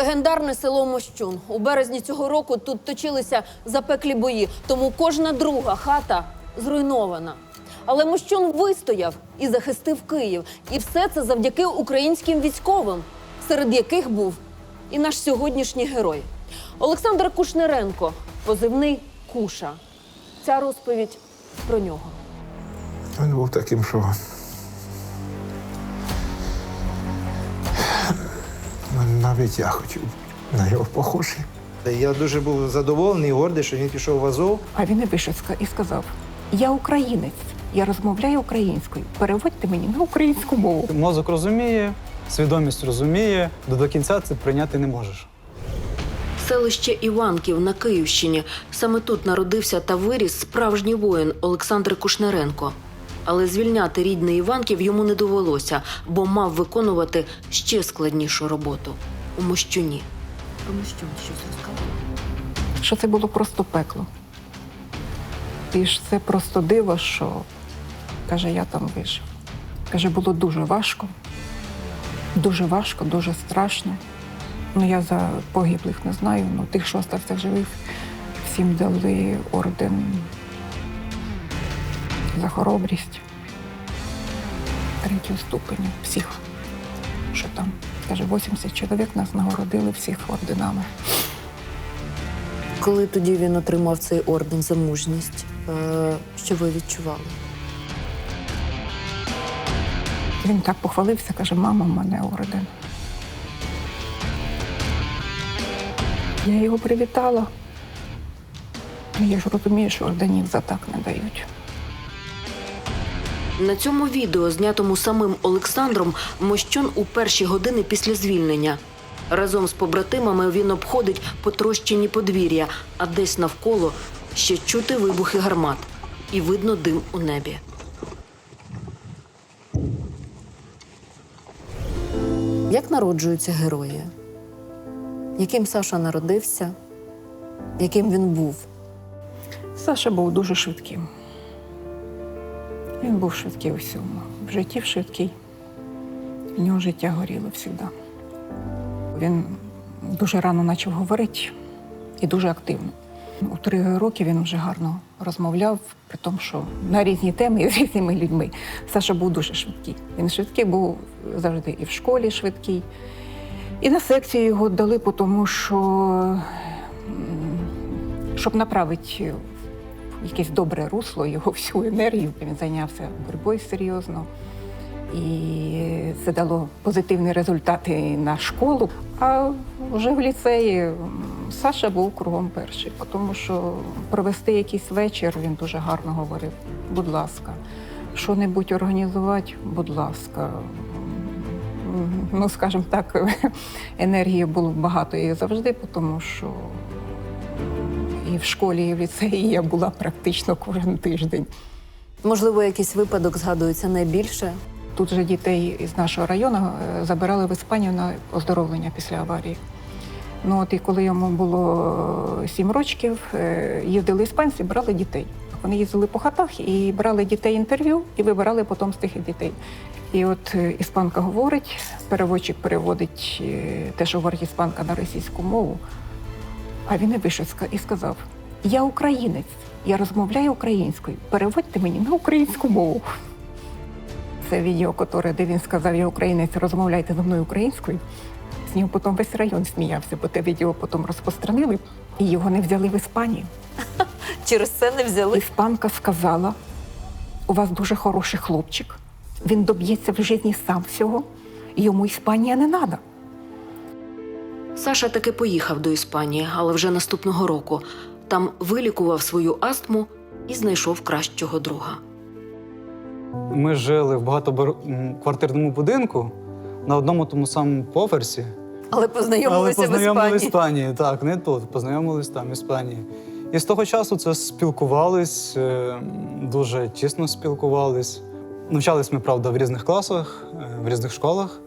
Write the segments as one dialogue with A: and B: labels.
A: Легендарне село Мощун. У березні цього року тут точилися запеклі бої, тому кожна друга хата зруйнована. Але Мощун вистояв і захистив Київ. І все це завдяки українським військовим, серед яких був і наш сьогоднішній герой Олександр Кушнеренко, позивний Куша. Ця розповідь про нього.
B: Він був таким, що. Навіть я хотів на його похожий.
C: Я дуже був задоволений і гордий, що він пішов в Азов.
D: А він і вийшов і сказав: Я українець, я розмовляю українською. Переводьте мені на українську мову.
E: Мозок розуміє, свідомість розуміє, до, до кінця це прийняти не можеш.
A: Селище Іванків на Київщині. Саме тут народився та виріс справжній воїн Олександр Кушнеренко. Але звільняти рідний Іванків йому не довелося, бо мав виконувати ще складнішу роботу у Мощуні. Про Мощун щось розказав.
D: Що це було просто пекло. І ж це просто диво, що каже, я там вижив. Каже, було дуже важко, дуже важко, дуже страшно. Ну, я за погиблих не знаю, ну тих, що остався живих, всім дали орден за хоробрість третього ступеня. Всіх, що там. Каже, 80 чоловік нас нагородили всіх орденами.
A: Коли тоді він отримав цей орден за мужність, е, що ви відчували?
D: Він так похвалився, каже, мама, в мене орден. Я його привітала. Я ж розумію, що орденів за так не дають.
A: На цьому відео, знятому самим Олександром, Мощун у перші години після звільнення. Разом з побратимами він обходить потрощені подвір'я, а десь навколо ще чути вибухи гармат і видно дим у небі. Як народжуються герої? Яким Саша народився? Яким він був?
D: Саша був дуже швидким. Він був швидкий у всьому. В житті швидкий. В нього життя горіло завжди. Він дуже рано почав говорити і дуже активно. У три роки він вже гарно розмовляв, при тому, що на різні теми і з різними людьми. Саша був дуже швидкий. Він швидкий був завжди і в школі швидкий. І на секцію його дали, тому що щоб направити якесь добре русло його всю енергію. Він зайнявся боротьбою серйозно. І це дало позитивні результати на школу. А вже в ліцеї Саша був кругом перший, тому що провести якийсь вечір він дуже гарно говорив. Будь ласка, що-небудь організувати, будь ласка. Ну, скажімо так, енергії було багато і завжди, тому що і в школі, і в ліцеї я була практично кожен тиждень.
A: Можливо, якийсь випадок згадується найбільше.
D: Тут же дітей із нашого району е, забирали в Іспанію на оздоровлення після аварії. Ну от і коли йому було сім років, е, їздили іспанці, брали дітей. Вони їздили по хатах і брали дітей інтерв'ю і вибирали потім з тих дітей. І от е, іспанка говорить, переводчик переводить е, те, що говорить іспанка на російську мову. А він і вийшов і сказав: Я українець, я розмовляю українською. Переводьте мені на українську мову. Це відео, котре, де він сказав, я українець, розмовляйте зі мною українською. З нього потім весь район сміявся, бо те відео потім розпространили і його не взяли в Іспанії.
A: Через це не взяли.
D: Іспанка сказала: у вас дуже хороший хлопчик, він доб'ється в житті сам всього, йому Іспанія не треба.
A: Саша таки поїхав до Іспанії, але вже наступного року. Там вилікував свою астму і знайшов кращого друга.
E: Ми жили в багатоквартирному будинку на одному тому самому поверсі.
A: Але познайомилися
E: Але познайомились в
A: в Іспанії.
E: Іспанії. Так, не тут. Познайомились там, в Іспанії. І з того часу це спілкувались, е, дуже тісно спілкувались. Навчались ми, правда, в різних класах, е, в різних школах,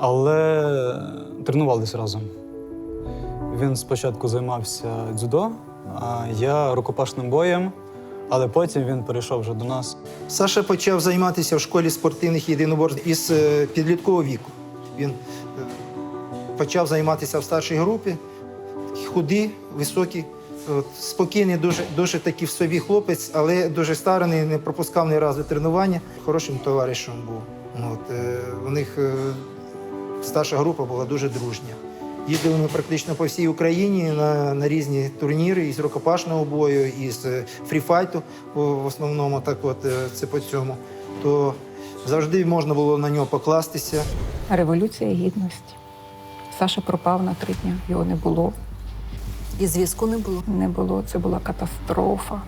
E: але тренувались разом. Він спочатку займався дзюдо, а я рукопашним боєм, але потім він перейшов вже до нас.
C: Саша почав займатися в школі спортивних єдиноборств із е, підліткового віку. Він е, почав займатися в старшій групі. Високий, от, спокійний, дуже, дуже такий в собі хлопець, але дуже стараний, не пропускав ні разу тренування. Хорошим товаришем був. От, е, у них е, старша група була дуже дружня. Їздили ми практично по всій Україні на, на різні турніри із рукопашного бою, із е, фріфайту в основному, так от е, це по цьому. То завжди можна було на нього покластися.
D: Революція гідності. Саша пропав на три дні, його не було.
A: І зв'язку не було.
D: Не було, це була катастрофа.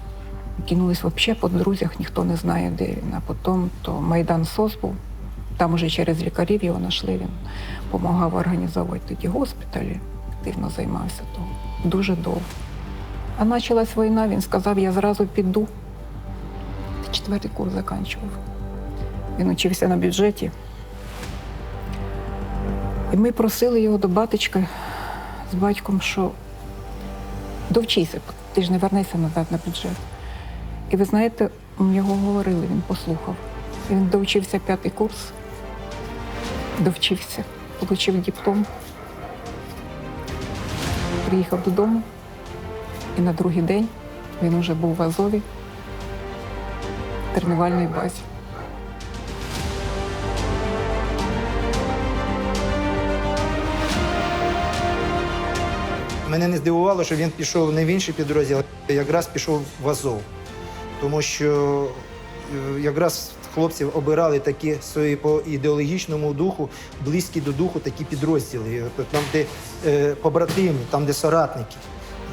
D: Кинулись взагалі по друзях, ніхто не знає, де він. А потім то Майдан СОС був. Там уже через лікарів його знайшли. Він допомагав організовувати тоді госпіталі, активно займався того. Дуже довго. А почалась війна, він сказав, я зразу піду. Четвертий курс закінчував. Він учився на бюджеті. І ми просили його до батечка з батьком, що довчися, ти ж не вернешся назад на бюджет. І ви знаєте, його говорили, він послухав. Він довчився п'ятий курс, довчився, отримав диплом, приїхав додому, і на другий день він уже був в Азові в тренувальній базі.
C: Мене не здивувало, що він пішов не в інший підрозділ, а якраз пішов в Азов. Тому що е, якраз хлопців обирали такі свої по ідеологічному духу, близькі до духу такі підрозділи. Там, де е, побратими, там, де соратники,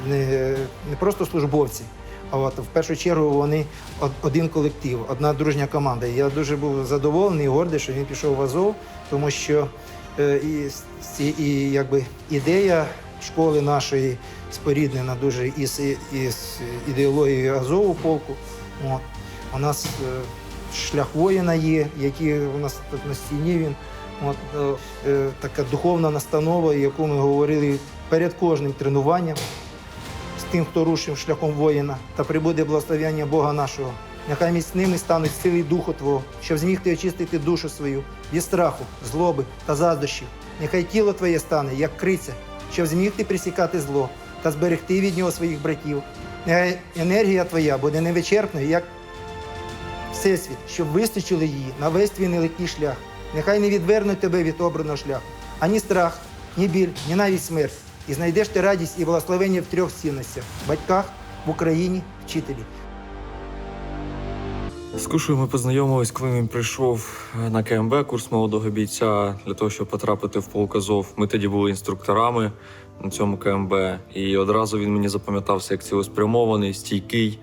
C: не, не просто службовці. А от в першу чергу вони один колектив, одна дружня команда. Я дуже був задоволений і гордий, що він пішов в Азов, тому що е, і, і якби ідея школи нашої споріднена дуже із, із ідеологією Азову полку. От. У нас е, шлях воїна є, який у нас тут на стіні він. От, е, е, така духовна настанова, яку ми говорили перед кожним тренуванням з тим, хто рушив шляхом воїна, та прибуде благословення Бога нашого. Нехай міцними стануть сили Духу Твого, щоб змігти очистити душу свою від страху, злоби та заздрощів. Нехай тіло Твоє стане, як криця, щоб змігти присікати зло та зберегти від нього своїх братів. Нехай енергія Твоя буде невичерпною, як Всесвіт, щоб вистачило її на весь твій нелегкий шлях. Нехай не відвернуть тебе від обраного шляху. Ані страх, ні біль, ні навіть смерть. І знайдеш ти радість і благословення в трьох цінностях батьках, в Україні, вчителі.
F: З Кушою ми познайомились, коли він прийшов на КМБ, курс молодого бійця, для того, щоб потрапити в полк Азов. Ми тоді були інструкторами на цьому КМБ, і одразу він мені запам'ятався як цілеспрямований, стійкий,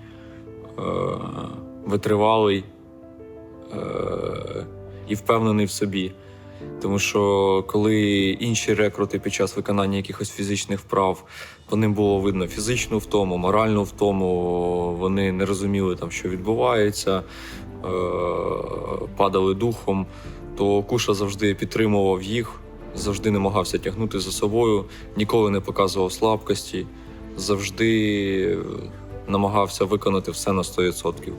F: е- витривалий е- і впевнений в собі. Тому що коли інші рекрути під час виконання якихось фізичних вправ, по ним було видно фізичну втому, моральну втому, вони не розуміли там, що відбувається, е- падали духом, то Куша завжди підтримував їх, завжди намагався тягнути за собою, ніколи не показував слабкості, завжди намагався виконати все на 100%.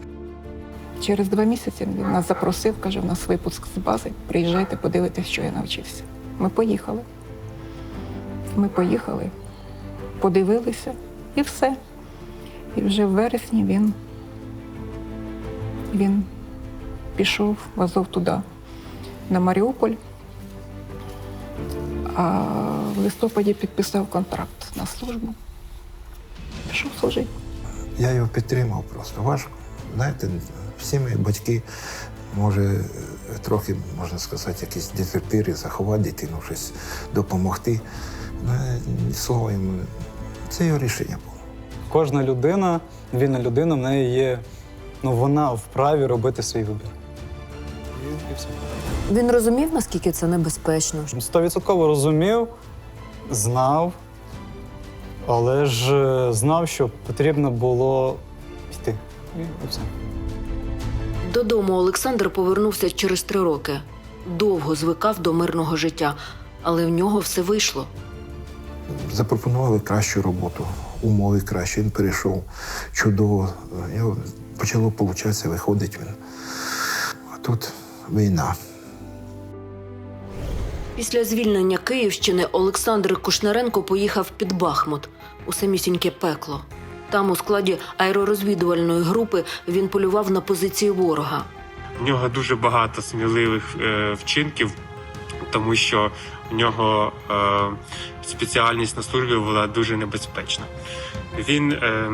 D: Через два місяці він нас запросив, каже, у нас випуск з бази. Приїжджайте, подивитесь, що я навчився. Ми поїхали. Ми поїхали, подивилися і все. І вже в вересні він, він пішов в Азов туди, на Маріуполь, а в листопаді підписав контракт на службу. Пішов служити.
B: Я його підтримав просто. Важко. Знаєте, всі ми батьки, може, трохи, можна сказати, якісь дезертири заховати дитину, щось допомогти. Ну, слово йому, це його рішення було.
E: Кожна людина, вільна людина, в неї є, ну вона вправі робити свій вибір. І, і все.
A: Він розумів, наскільки це небезпечно.
E: Стовідсотково розумів, знав, але ж е, знав, що потрібно було йти. І, і все.
A: Додому Олександр повернувся через три роки. Довго звикав до мирного життя, але в нього все вийшло.
B: Запропонували кращу роботу, умови кращі. Він перейшов чудово. Його почало получатися, виходить він. А тут війна.
A: Після звільнення Київщини Олександр Кушнаренко поїхав під Бахмут у самісіньке пекло. Там, у складі аеророзвідувальної групи, він полював на позиції ворога.
G: В нього дуже багато сміливих е, вчинків, тому що в нього е, спеціальність на службі була дуже небезпечна. Він е,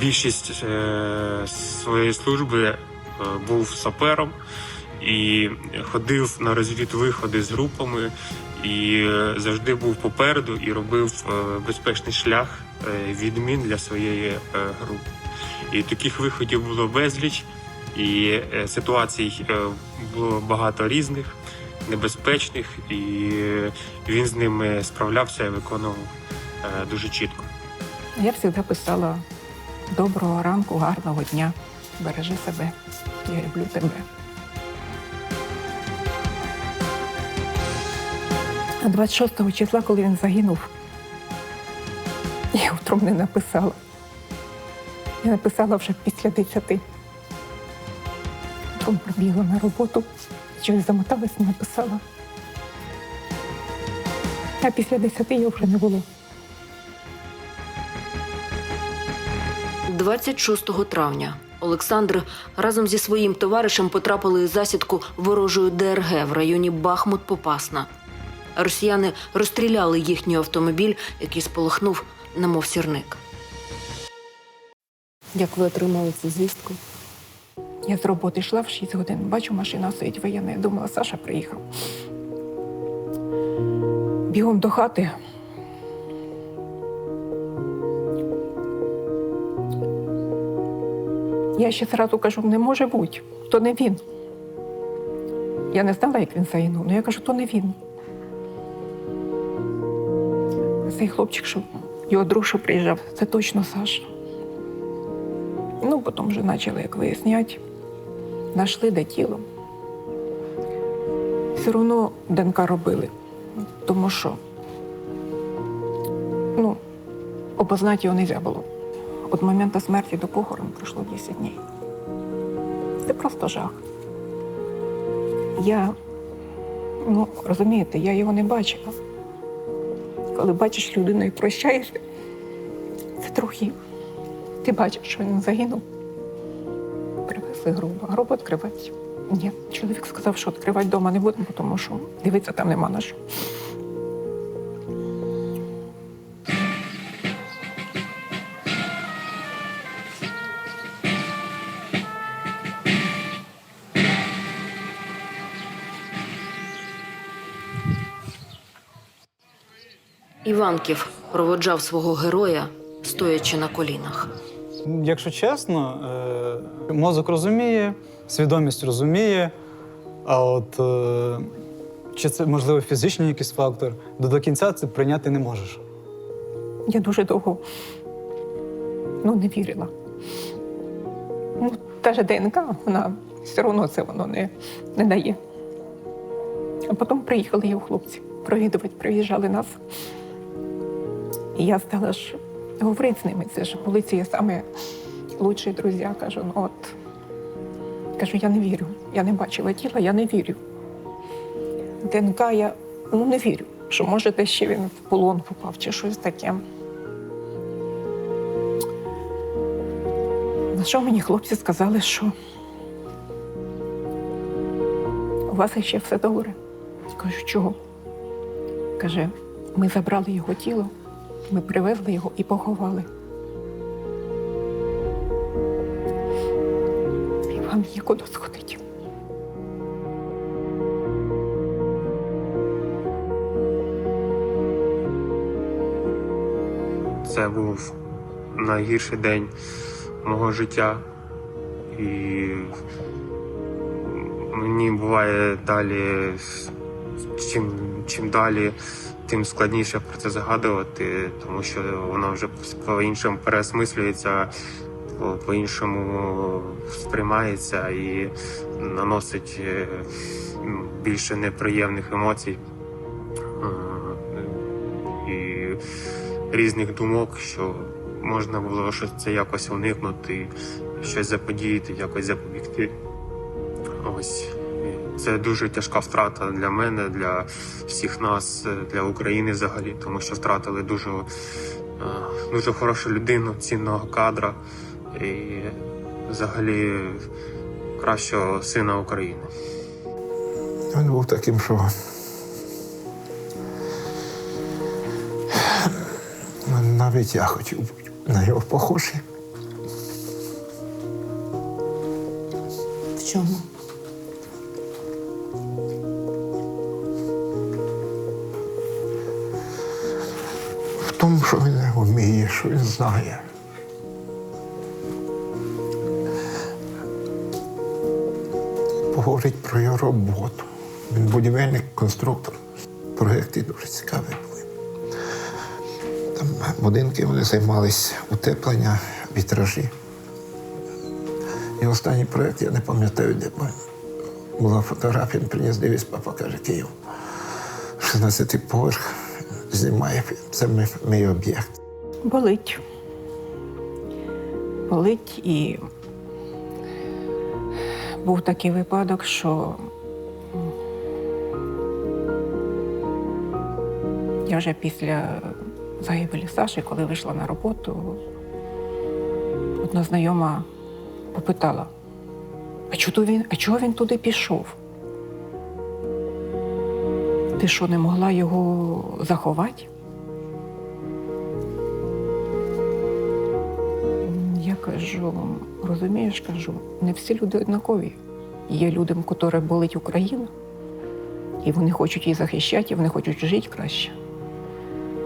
G: більшість е, своєї служби е, був сапером і ходив на розвідвиходи з групами, і е, завжди був попереду і робив е, безпечний шлях е, відмін для своєї групи. І таких виходів було безліч. І ситуацій було багато різних, небезпечних, і він з ними справлявся і виконував дуже чітко.
D: Я завжди писала доброго ранку, гарного дня. Бережи себе. Я люблю тебе. А 26 числа, коли він загинув, я утром не написала. Я написала вже після 10. Утром прибігла на роботу, щось замоталась і написала. А після 10 його вже не було.
A: 26 травня Олександр разом зі своїм товаришем потрапили у засідку ворожої ДРГ в районі Бахмут-Попасна. Росіяни розстріляли їхній автомобіль, який сполохнув, немов сірник. Як ви отримали цю звістку?
D: Я з роботи йшла в 6 годин. Бачу, машина стоїть воєнна. Я думала, Саша приїхав. Бігом до хати. Я ще зразу кажу, не може бути, то не він. Я не знала, як він загинув, але я кажу, то не він. Цей хлопчик, що його друг, що приїжджав, це точно Саша. Ну, потім вже почали як виясняти, знайшли де тіло. Все одно ДНК робили, тому що ну, опознати його не можна було. Від моменту смерті до похорону пройшло 10 днів. Це просто жах. Я, ну, розумієте, я його не бачила. Коли бачиш людину і прощаєшся, це трохи. Ти бачиш, що він загинув. Привезли грубо. Гроб відкривати. Ні. Чоловік сказав, що відкривати вдома не будемо, тому що дивитися там нема на що.
A: Іванків проводжав свого героя, стоячи на колінах.
E: Якщо чесно, е, мозок розуміє, свідомість розуміє, а от е, чи це можливо фізичний якийсь фактор, до, до кінця це прийняти не можеш.
D: Я дуже довго ну, не вірила. Ну, та ж ДНК, вона все одно це воно не, не дає. А потім приїхали його хлопці провідувати, приїжджали нас. І я стала ж говорити з ними. Це ж були ці самі лучші друзі. Кажу, ну от кажу, я не вірю. Я не бачила тіла, я не вірю. ДНК я ну, не вірю, що може десь ще він в полон попав чи щось таке. На що мені хлопці сказали, що у вас ще все добре. Кажу, чого? Каже, ми забрали його тіло, ми привезли його і поховали. І вам є куди сходити.
G: Це був найгірший день мого життя. І мені буває далі, чим, чим далі, тим складніше про це згадувати, тому що воно вже по-іншому переосмислюється, по- по-іншому сприймається і наносить е, більше неприємних емоцій. Е, І різних думок, що можна було щось це якось уникнути, щось заподіяти, якось запобігти. Ось. Це дуже тяжка втрата для мене, для всіх нас, е, для України взагалі, тому що втратили дуже, е, дуже хорошу людину, цінного кадра і взагалі кращого сина України.
B: Він був таким, що навіть я хотів бути на його похожий.
A: В чому?
B: Що він знає. Поговорить про його роботу. Він будівельник, конструктор. Проєкти дуже цікаві були. Там будинки вони займались утеплення, вітражі. І останній проєкт, я не пам'ятаю, де була фотографія, він приніс дивись, папа каже, Київ. 16 поверх знімає. Це мій об'єкт.
D: Болить. Болить і був такий випадок, що я вже після загибелі Саші, коли вийшла на роботу, одна знайома попитала, а чого він, а чого він туди пішов? Ти що, не могла його заховати? Кажу, розумієш, кажу, не всі люди однакові. Є людям, котрі болить Україна, і вони хочуть її захищати, і вони хочуть жити краще.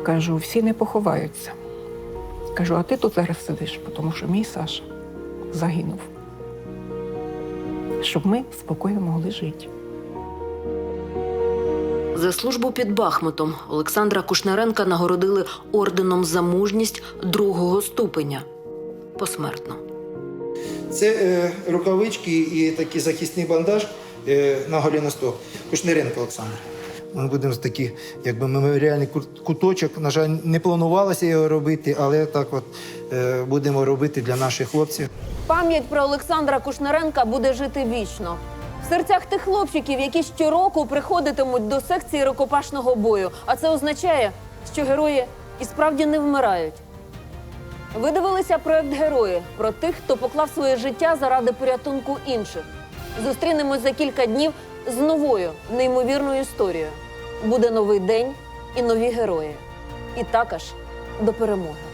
D: Кажу, всі не поховаються. Кажу, а ти тут зараз сидиш, тому що мій Саша загинув. Щоб ми спокійно могли жити.
A: За службу під Бахмутом Олександра Кушнаренка нагородили орденом за мужність другого ступеня посмертно.
C: Це е, рукавички і такий захисний бандаж е, на голіностоп. Кушниренко Олександр. Ми будемо такий, якби меморіальний кут- куточок. На жаль, не планувалося його робити, але так от е, будемо робити для наших хлопців.
A: Пам'ять про Олександра Кушнаренка буде жити вічно. В серцях тих хлопчиків, які щороку приходитимуть до секції рукопашного бою. А це означає, що герої і справді не вмирають. Ви дивилися проект Герої про тих, хто поклав своє життя заради порятунку інших. Зустрінемось за кілька днів з новою неймовірною історією. Буде новий день і нові герої. І також до перемоги.